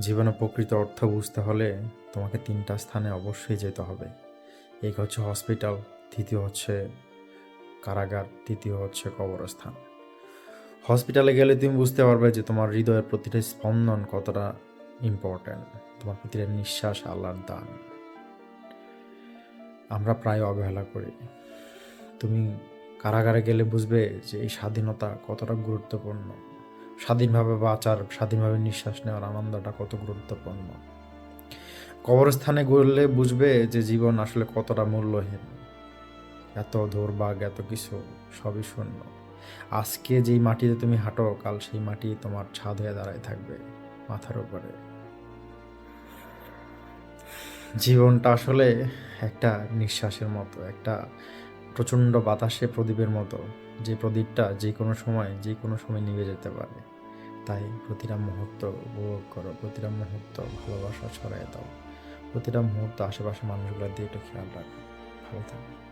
জীবনে প্রকৃত অর্থ বুঝতে হলে তোমাকে তিনটা স্থানে অবশ্যই যেতে হবে। এক হচ্ছে হসপিটাল তৃতীয় হচ্ছে কারাগার, তৃতীয় হচ্ছে কবরস্থান। হসপিটালে গেলে তুমি বুঝতে পারবে যে তোমার হৃদয়ের প্রতিটা স্পন্দন কতটা ইম্পর্ট্যান্ট তোমার প্রতিটা নিঃশ্বাস আল্লাহর দান। আমরা প্রায় অবহেলা করি। তুমি কারাগারে গেলে বুঝবে যে এই স্বাধীনতা কতটা গুরুত্বপূর্ণ। স্বাধীনভাবে বাঁচার স্বাধীনভাবে নিঃশ্বাস নেওয়ার আনন্দটা কত গুরুত্বপূর্ণ। কবরস্থানে গড়লে বুঝবে যে জীবন আসলে কতটা মূল্যহীন। এত দৌড়বাগ এত কিছু, সবই শূন্য। আজকে যেই মাটিতে তুমি হাঁটো, কাল সেই মাটি তোমার ছাদ হয়ে দাঁড়ায় থাকবে মাথার উপরে। জীবনটা আসলে একটা নিঃশ্বাসের মতো, একটা প্রচণ্ড বাতাসে প্রদীপের মতো, যে প্রদীপটা যে কোনো সময়, যে কোনো সময় নিভে যেতে পারে। তাই প্রতিটা মুহূর্ত উপভোগ করো প্রতিটা মুহূর্ত ভালোবাসা ছড়াই দাও। প্রতিটা মুহূর্ত আশেপাশে মানুষগুলো দিয়ে একটু খেয়াল রাখো। ভালো থাকো।